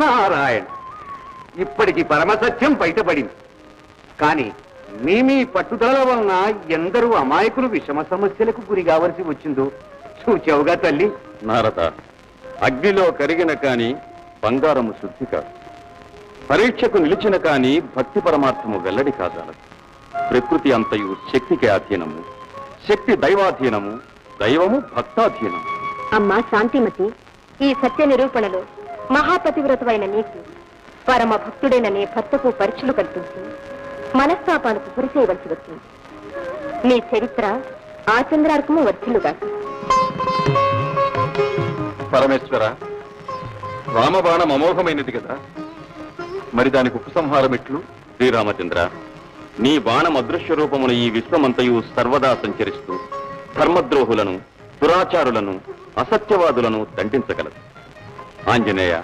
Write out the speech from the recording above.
నారాయణ. ఇప్పటికి పరమసత్యం బయటపడింది. కానీ మీ మీ పట్టుదల వలన ఎందరూ అమాయకులు విషమ సమస్యలకు గురి కావలసి వచ్చిందో చూచావుగా తల్లి. నారద అగ్నిలో కరిగిన కాని బంగారము శుద్ధి కాదు. పరీక్షకు నిలిచిన కాని భక్తి పరమార్థము వెల్లడి కాదాలదు ప్రకృతి అంతయు శక్తికి అధీనము శక్తి దైవాధీనము. దైవము భక్తాధీనము. అమ్మా శాంతిమతి ఈ సత్య నిరూపణలో మహాపతివ్రతమైన నీకు పరమ భక్తుడైన నీ భర్తకు పరీక్షలు కల్పించి మనస్తాపాలకు గురి చేయవలసి వచ్చింది. నీ చరిత్ర ఆ చంద్రార్కము వర్ధిల్లుగా. పరమేశ్వర రామబాణం అమోఘమైనది కదా. మరి దానికి ఉపసంహారం ఎట్లు శ్రీరామచంద్ర. నీ బాణం అదృశ్య రూపమున ఈ విశ్వమంతయు సర్వదా సంచరిస్తూ ధర్మద్రోహులను దురాచారులను అసత్యవాదులను దండించగలదు. ಆಂಜನೇಯ